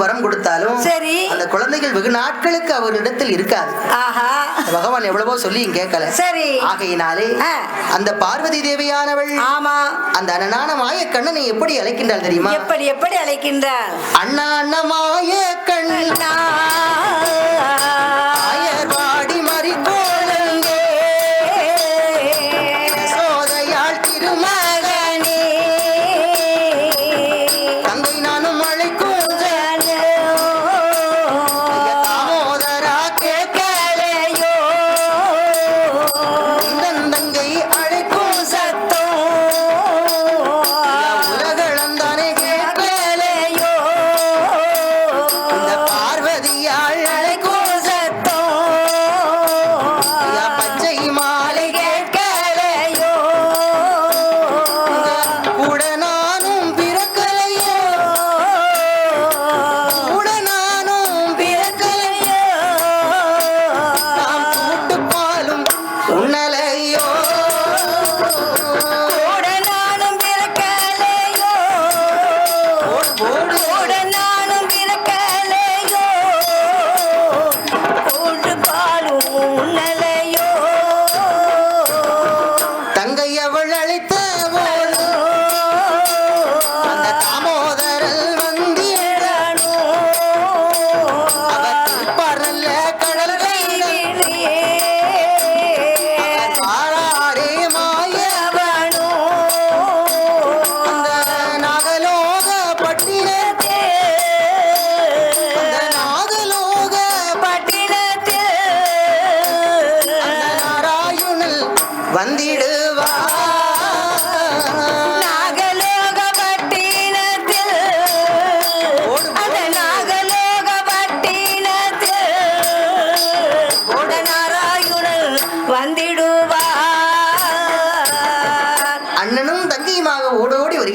வரம் கொடுத்தாலும் சரி. அந்த குழந்தைகள் வெகு நாட்களுக்கு அவரிடத்தில் இருக்காது. ஆஹா. பகவான் எவ்வளவோ சொல்லியும் கேட்கல. சரி. ஆகையினாலே. அந்த பார்வதி தேவியானவள் ஆமா. அந்த அனனான மாய கண்ணனை எப்படி அழைக்கின்றாள் தெரியுமா? எப்படி எப்படி அழைக்கின்றார் அண்ணா அண்ணா மாய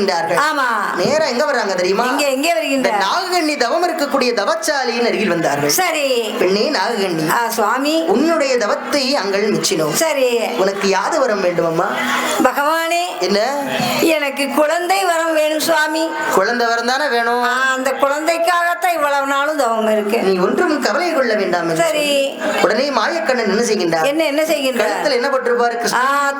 வருகின்றார்கள். ஆமா. நேரா எங்க வர்றாங்க தெரியுமா? இங்க எங்கே இந்த வருகின்றார் நாககண்ணி தவம் இருக்கக்கூடிய தவச்சாலியின் அருகில் வந்தார்கள். சரி. பெண்ணே நாககண்ணி சுவாமி. உன்னுடைய தவத்தை அங்கள் மிச்சினோம். சரி. உனக்கு யாது வரம் வேண்டுமம்மா? பகவானே. என்ன? எனக்கு குழந்தை வரம் வேணும் சுவாமி. குழந்தை வரம் தானே வேணும் அந்த குழந்தைக்காகத்தான் இவ்வளவு நாளும் தவம் இருக்கு. நீ ஒன்றும் கவலை கொள்ள வேண்டாம் சரி. உடனே மாயக்கண்ணன் என்ன செய்கின்றார்? என்ன என்ன செய்கின்றார்? கழுத்தில் என்ன போட்டிருப்பாரு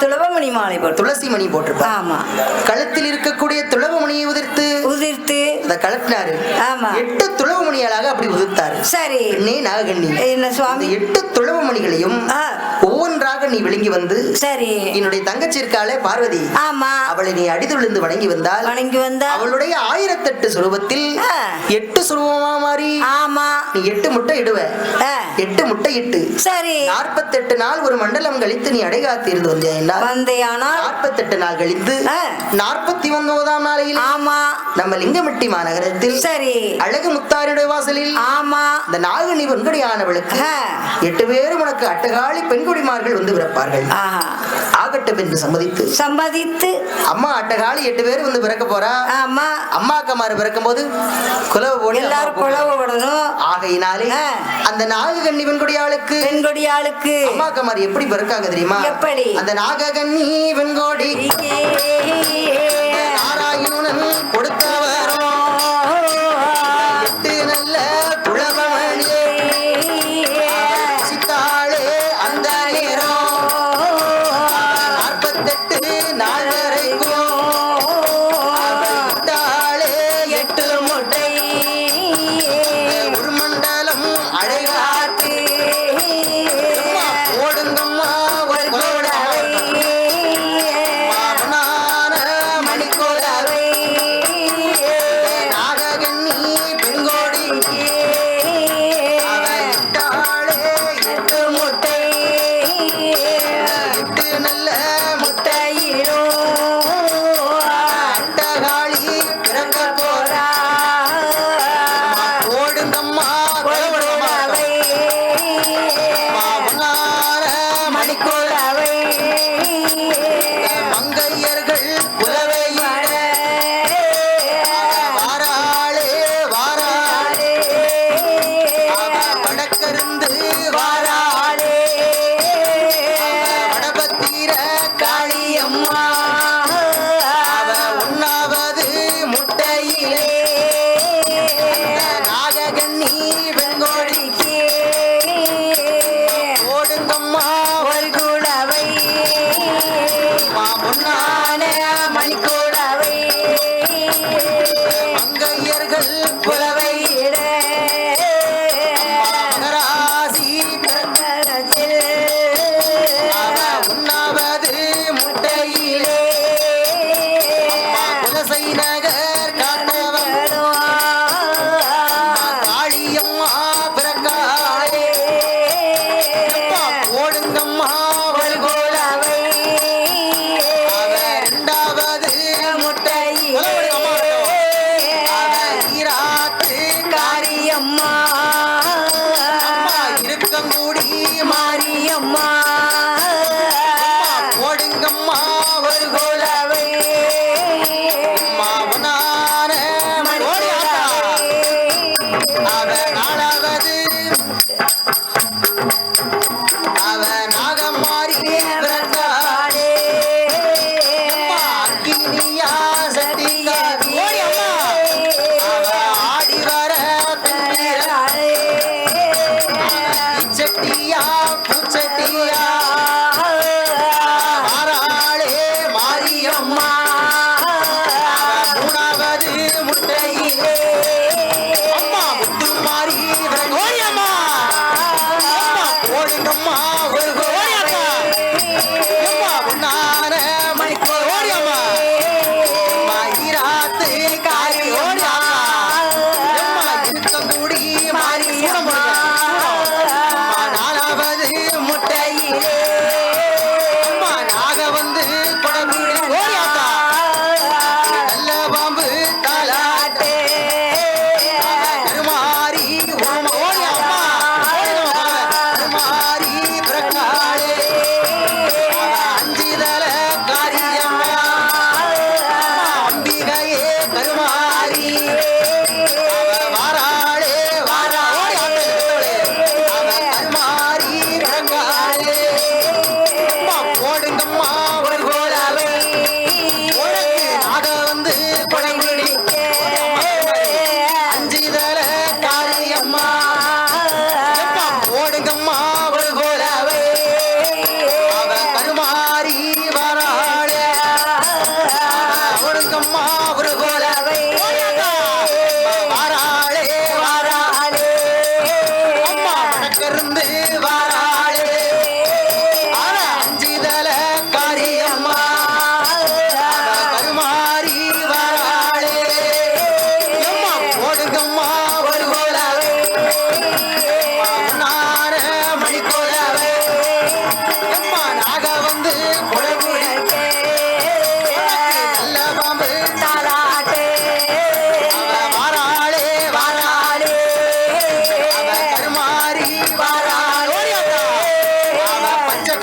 துளவமணி மாலை போட்டு. துளசி மணி போட்டிருப்பார். ஆமா. கழுத்தில் இருக்கக்கூடிய துளவமணியை உதிர்த்து உதிர்த்து. அதை கலட்டினாரு. ஆமா. எட்டு துளவமணியாளாக அப்படி உதிர்த்தாரு. சரி. பெண்ணே நாககண்ணி என்ன சுவாமி? எட்டு துளவமணிகளையும். ஒவ்வொன்றாக நீ விளங்கி வந்து சரி. என்னுடைய தங்கச்சி இருக்காளே பார்வதி ஆமா. அவளை நீ அடிதுழுந்து வணங்கி வந்தால் வணங்கி வந்தா அவளுடைய ஆயிரத்தெட்டு சுரூபத்தில். எட்டு சுரூபமா மாறி? ஆமா. நீ எட்டு முட்டை இடுவ. எட்டு முட்டை இட்டு சரி. நாற்பத்தெட்டு நாள் ஒரு மண்டலம் கழித்து நீ அடைகாத்து இருந்து வந்தேன் வந்தையானால்? நாற்பத்தெட்டு நாள் கழித்து. நாற்பத்தி ஒன்பதாம் நாளையில் ஆமா. நம்ம லிங்கமிட்டி மாநகரத்தில் சரி. அழகு முத்தாருடைய வாசலில் ஆமா. இந்த நாகனி வெண்கொடியானவளுக்கு. எட்டு பேரும் உனக்கு அட்டகாளி பெண்குடிமார்கள் வந்து பிறப்பார்கள். ஆகட்டும் என்று சம்மதித்து சம்மதித்து அம்மா அட்டகாளி எட்டு பேர் வந்து பிறக்க போறா? ஆமா. அம்மா அக்கமாரு பிறக்கும் போது குலவு போட்டு எல்லாரும் குழவு விடணும் ஆகையினாலே. அந்த நாககன்னி வெண்கொடியாளுக்கு பெண்கொடியாளுக்கு அம்மா அக்கமாரு எப்படி பிறக்காங்க தெரியுமா? எப்படி? அந்த நாககன்னி வெண்கோடி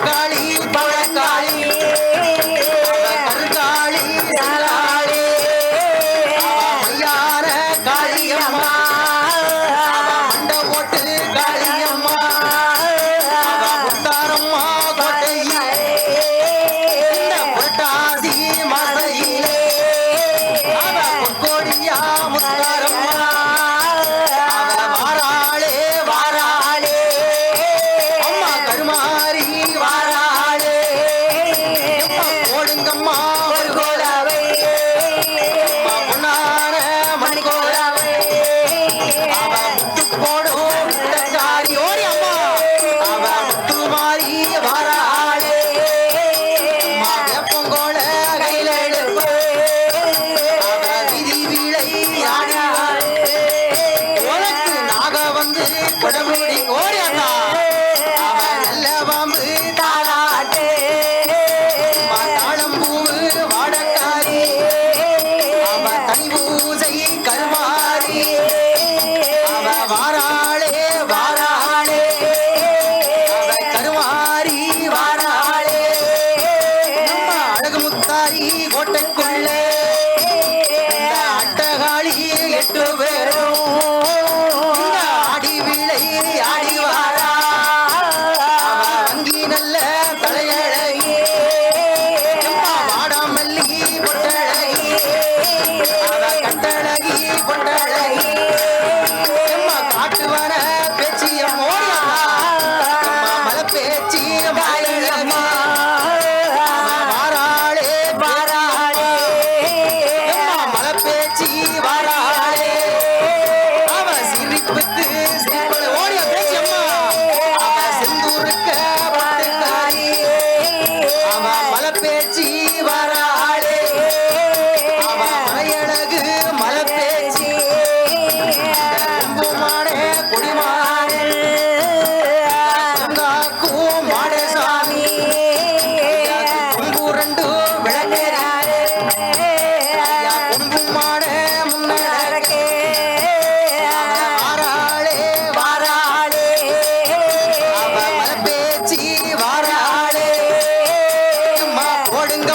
காளி.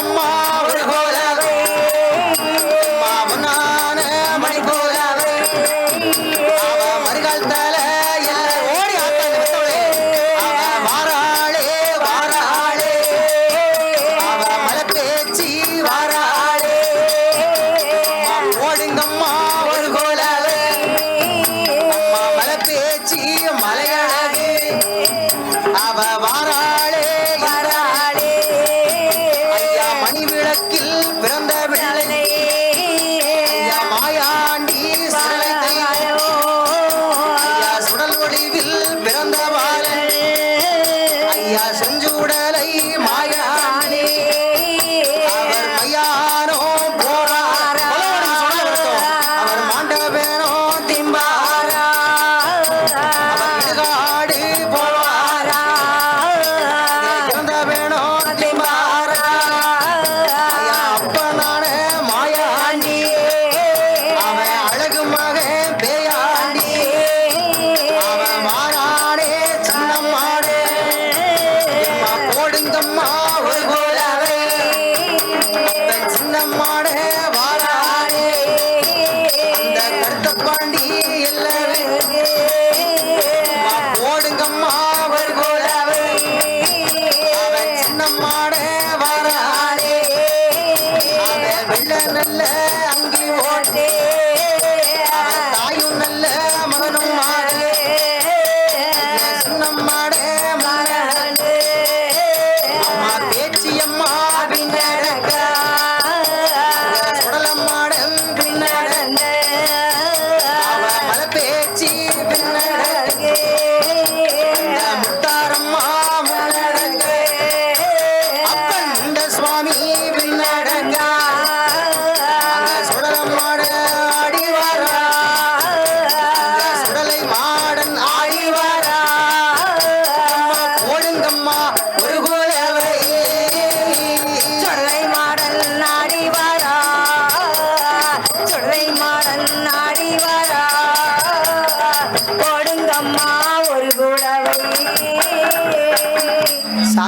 your mind.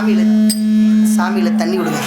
சாமியில சாமியில தண்ணி விடுங்க